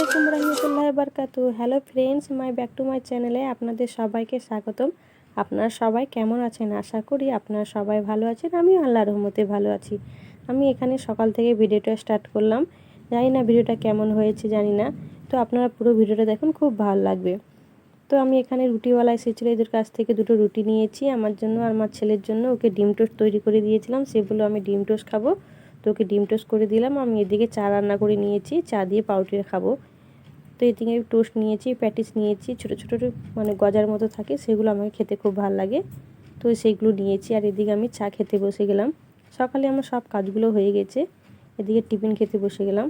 আলাইকুম রহমতুল্লাহ বারকাতু hello friends my back to my চ্যানেলে আপনাদের সবাইকে স্বাগতম। আপনারা সবাই কেমন আছেন? আশা করি আপনারা সবাই ভালো আছেন। আমিও আল্লাহ রহমতে ভালো আছি। আমি এখানে সকাল থেকে ভিডিওটা স্টার্ট করলাম। জানি না ভিডিওটা কেমন হয়েছে, জানি না। তো আপনারা পুরো ভিডিওটা দেখুন, খুব ভালো লাগবে। তো আমি এখানে রুটিওয়ালা এসেছিল, এদের কাছ থেকে দুটো রুটি নিয়েছি। আমার জন্য আর আমার ছেলের জন্য ওকে ডিম টোস্ট তৈরি করে দিয়েছিলাম। সেগুলো আমি ডিম টোস্ট খাব। তো ওকে ডিম টোস্ট করে দিলাম। আমি এদিকে চা রান্না করে নিয়েছি। চা দিয়ে পাউরুটি খাব। তো এদিকে টোস্ট নিয়েছি, প্যাটিস নিয়েছি, ছোটো ছোটো মানে গজার মতো থাকে, সেগুলো আমাকে খেতে খুব ভালো লাগে। তো সেইগুলো নিয়েছি, আর এদিকে আমি চা খেতে বসে গেলাম। সকালে আমার সব কাজগুলো হয়ে গেছে, এদিকে টিফিন খেতে বসে গেলাম।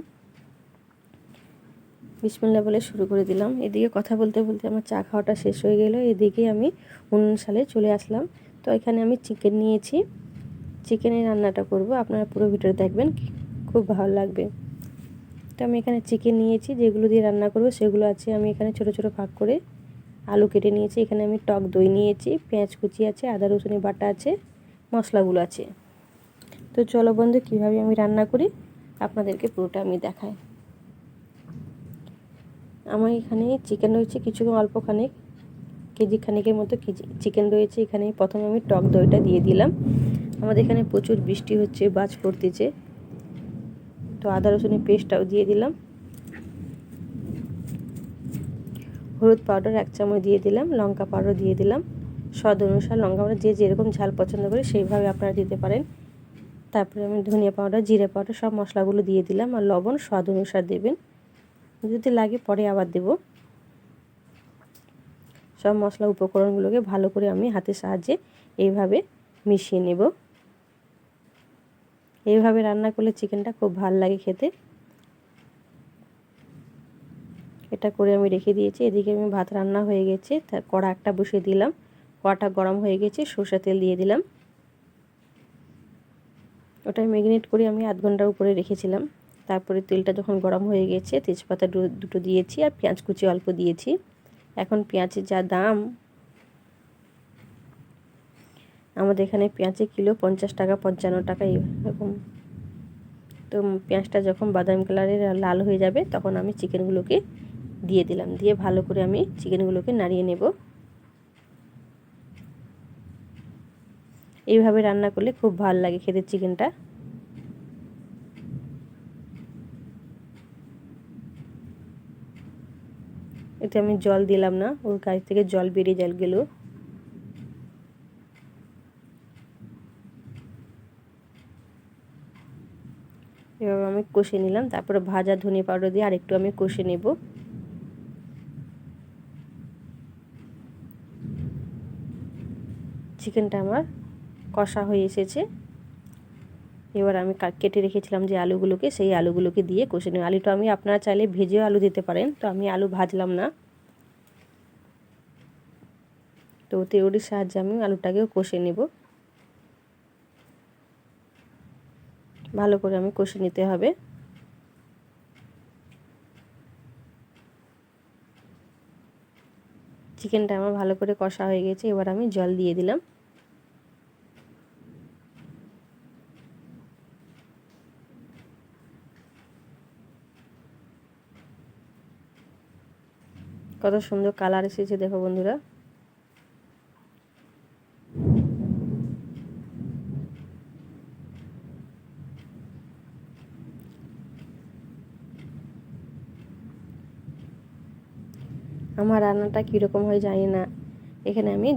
বিসমিল্লা বলে শুরু করে দিলাম। এদিকে কথা বলতে বলতে আমার চা খাওয়াটা শেষ হয়ে গেল। এদিকে আমি উনুন সালে চলে আসলাম। তো এখানে আমি চিকেন নিয়েছি। চিকেনের রান্নাটা করব, আপনারা পুরো ভিডিও দেখবেন, খুব ভালো লাগবে। তো আমি এখানে চিকেন নিয়েছি, যেগুলো দিয়ে রান্না করব সেগুলো আছে। আমি এখানে ছোট ছোট ভাগ করে আলু কেটে নিয়েছি। এখানে আমি টক দই নিয়েছি, পেঁয়াজ কুচি আছে, আদা রসুনের বাটা আছে, মশলাগুলো আছে। তো চলো বন্ধু, কীভাবে আমি রান্না করি? আপনাদেরকে পুরোটা আমি দেখাই। আমার এখানে চিকেন রয়েছে কিছু অল্প খানিক, কেজি খানিকের মতো চিকেন রয়েছে এখানে। প্রথমে আমি টক দইটা দিয়ে দিলাম। আমাদের এখানে প্রচুর বৃষ্টি হচ্ছে, বাজ পড়তেছে। তো আদা রসুনের পেস্টটাও দিয়ে দিলাম। হলুদ পাউডার এক চামচ দিয়ে দিলাম, লঙ্কা পাউডার দিয়ে দিলাম। স্বাদ অনুসার লঙ্কা পাউডার যে যেরকম ঝাল পছন্দ করে সেইভাবে আপনারা দিতে পারেন। তারপরে আমি ধনিয়া পাউডার, জিরে পাউডার সব মশলাগুলো দিয়ে দিলাম আর লবণ স্বাদ অনুসার দেবেন। যদি লাগে পরে আবার দেব। সব মশলা উপকরণগুলোকে ভালো করে আমি হাতের সাহায্যে এইভাবে মিশিয়ে নেব। এইভাবে রান্না করলে চিকেনটা খুব ভালো লাগে খেতে। এটা করে আমি রেখে দিয়েছি। এদিকে আমি ভাত রান্না হয়ে গেছে। কড়া একটা বসিয়ে দিলাম। কড়াটা গরম হয়ে গেছে। সর্ষে তেল দিয়ে দিলাম। ওটা ম্যাগনেট করে আমি আধ ঘণ্টার উপরে রেখেছিলাম। তারপরে তেলটা যখন গরম হয়ে গেছে, তেজপাতা দুটো দিয়েছি আর পেঁয়াজ কুচি অল্প দিয়েছি। এখন পেঁয়াজের যা দাম আমাদের এখানে পেঁয়াজের কিলো পঞ্চাশ টাকা, পঞ্চান্ন টাকা এরকম তো পেঁয়াজটা যখন বাদাম কালারের লাল হয়ে যাবে, তখন আমি চিকেনগুলোকে দিয়ে দিলাম। দিয়ে ভালো করে আমি চিকেনগুলোকে নাড়িয়ে নেব। এইভাবে রান্না করলে খুব ভালো লাগে খেতে চিকেনটা। এতে আমি জল দিলাম না, ওর গাছ থেকে জল বেরিয়ে জল গেল। এভাবে আমি কষে নিলাম। তারপরে ভাজা ধনে পাউডার দিয়ে আরেকটু আমি কষে নেব। চিকেনটা আমার কষা হয়ে এসেছে। এবার আমি কেটে রেখেছিলাম যে আলুগুলোকে, সেই আলুগুলোকে দিয়ে কষে নেব। আলুটা আমি আপনারা চাইলে ভেজেও আলু দিতে পারেন, তো আমি আলু ভাজলাম না। তো তেউরির সাহায্যে আমি আলুটাকেও কষে নেব। ভালো করে আমি কষে নিতে হবে। চিকেনটা আমার ভালো করে কষা হয়ে গেছে, এবার আমি জল দিয়ে দিলাম। কত সুন্দর কালার এসেছে দেখো বন্ধুরা। আমার রান্নাটা কীরকম হয় জানি না। এখানে আমি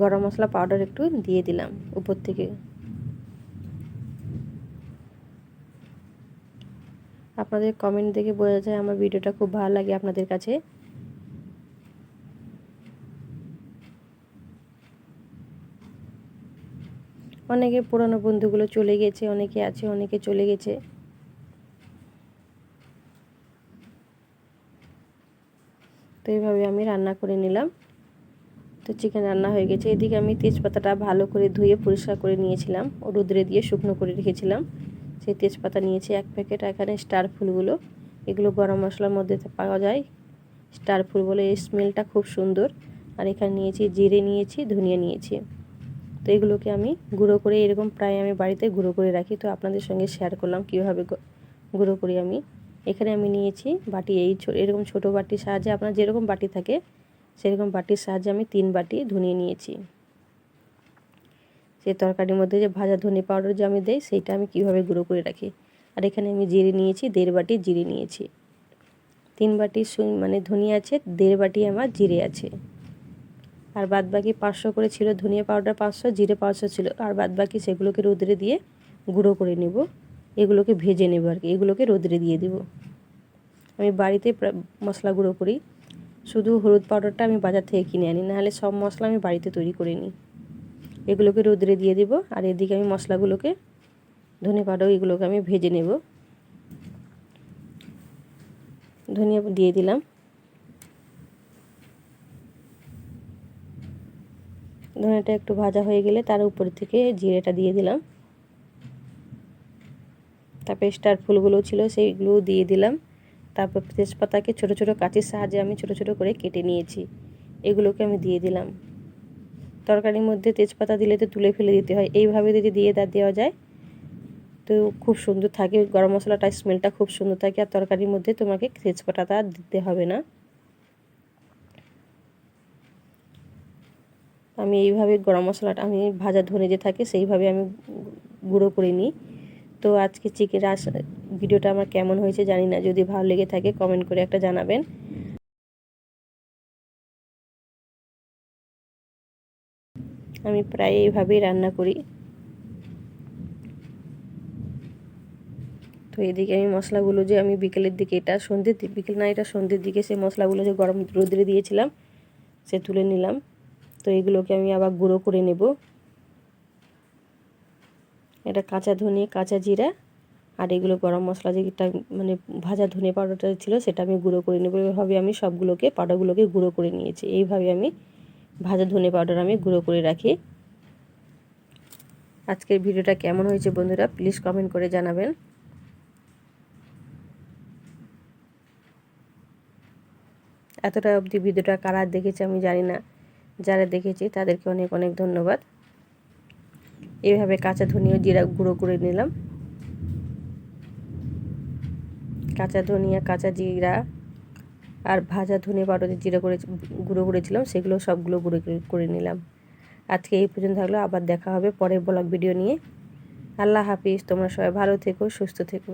গরম মশলা পাউডার একটু দিয়ে দিলাম উপর থেকে। আপনাদের কমেন্ট দেখে বোঝা যায় আমার ভিডিওটা খুব ভালো লাগে আপনাদের কাছে। অনেকে পুরনো বন্ধুগুলো চলে গেছে, অনেকে আছে, অনেকে চলে গেছে। তো এইভাবে আমি রান্না করে নিলাম। তো চিকেন রান্না হয়ে গেছে। এদিকে আমি তেজপাতাটা ভালো করে ধুয়ে পরিষ্কার করে নিয়েছিলাম। রুদ্রে দিয়ে শুকনো করে রেখেছিলাম। সেই তেজপাতা নিয়েছি এক প্যাকেট। এখানে স্টার ফুলগুলো। এগুলো গরম মশলার মধ্যে পাওয়া যায়। স্টার ফুল বলে এই স্মেলটা খুব সুন্দর। আর এখানে নিয়েছি জিরে নিয়েছি, ধনিয়া নিয়েছি। তো এগুলোকে আমি গুঁড়ো করে এরকম প্রায় আমি বাড়িতে গুঁড়ো করে রাখি। তো আপনাদের সঙ্গে শেয়ার করলাম কীভাবে গুঁড়ো করি আমি। এখানে আমি নিয়েছি বাটি, এই এরকম ছোট বাটির সাহায্যে আপনার যেরকম বাটি থাকে, সেরকম বাটির সাহায্যে আমি তিন বাটি ধনিয়ে নিয়েছি। সেই তরকারির মধ্যে যে ভাজা ধনে পাউডার যে আমি দেই, সেইটা আমি কীভাবে গুঁড়ো করে রাখি? আর এখানে আমি জিরে নিয়েছি, দেড় বাটি জিরে নিয়েছি। তিন বাটি মানে ধনিয়া আছে, দেড় বাটি আমার জিরে আছে। আর বাদ বাকি পাঁচশো করে ছিল ধনিয়া পাউডার, পাঁচশো, জিরে পাঁচশো ছিল। আর বাদ বাকি সেগুলোকে রোদরে দিয়ে গুঁড়ো করে নেব। এগুলোকে ভেজে নেব আর কি। এগুলোকে রোদরে দিয়ে দেব। আমি বাড়িতে মশলা গুঁড়ো করি। শুধু হলুদ পাউডারটা আমি বাজার থেকে কিনে আনি, নাহলে সব মশলা আমি বাড়িতে তৈরি করে নিই। এগুলোকে রোদরে দিয়ে দেব আর এদিকে আমি মশলাগুলোকে, ধনে পাউডার এগুলোকে আমি ভেজে নেব। ধনিয়া দিয়ে দিলাম। ধনেটা একটু ভাজা হয়ে গেলে তার উপর থেকে জিরেটা দিয়ে দিলাম। তারপরে স্টার ফুলগুলো ছিল সেইগুলো দিয়ে দিলাম। তারপর তেজপাতাকে ছোট ছোট কাঁচির সাহায্যে আমি ছোট ছোট করে কেটে নিয়েছি। এগুলোকে আমি দিয়ে দিলাম। তরকারির মধ্যে তেজপাতা দিলে তো তুলে ফেলে দিতে হয়। এইভাবে যদি দিয়ে দা দেওয়া যায়, তো খুব সুন্দর থাকে। গরম মশলাটার স্মেলটা খুব সুন্দর থাকে। আর তরকারির মধ্যে তোমাকে তেজপাতাটা দিতে হবে না। আমি এইভাবে গরম মশলাটা আমি ভাজা ধনে যে থাকে সেইভাবে আমি গুঁড়ো করে নিই। তো আজকে চিকেন রাস ভিডিওটা আমার কেমন হয়েছে জানি না, যদি ভালো লেগে থাকে কমেন্ট করে একটা জানাবেন। আমি প্রায় এইভাবেই রান্না করি। তো এদিকে আমি মশলাগুলো যে আমি বিকেলের দিকে, এটা সন্ধ্যের বিকেল না, এটা সন্ধ্যের দিকে সেই মশলাগুলো যে গরম রোদ্রে দিয়েছিলাম, সে তুলে নিলাম। তো এগুলোকে আমি আবার গুঁড়ো করে নেব। এটা কাঁচা ধনে কাঁচা জিরা আর এগুলো গরম মশলা যেটা মানে ভাজা ধনে পাউডারটা ছিল সেটা আমি গুঁড়ো করে নেব। এভাবে আমি সবগুলোকে, পাউডারগুলোকে গুঁড়ো করে নিয়েছি। এইভাবে আমি ভাজা ধনে পাউডার আমি গুঁড়ো করে রাখি। আজকের ভিডিওটা কেমন হয়েছে বন্ধুরা প্লিজ কমেন্ট করে জানাবেন। এতটা অবধি ভিডিওটা কারা দেখেছে আমি জানি না। যারা দেখেছি তাদেরকে অনেক অনেক ধন্যবাদ। এইভাবে কাঁচা ধনিয়া জিরা গুঁড়ো করে নিলাম। কাঁচা ধনিয়া, কাঁচা জিরা আর ভাজা ধনিয়া পাউডার জিরা করে গুঁড়ো করেছিলাম, সেগুলো সবগুলো গুঁড়ো করে নিলাম। আজকে এই পর্যন্ত থাকল, আবার দেখা হবে পরের ব্লগ ভিডিও নিয়ে। আল্লাহ হাফিজ, তোমরা সবাই ভালো থেকো, সুস্থ থেকো।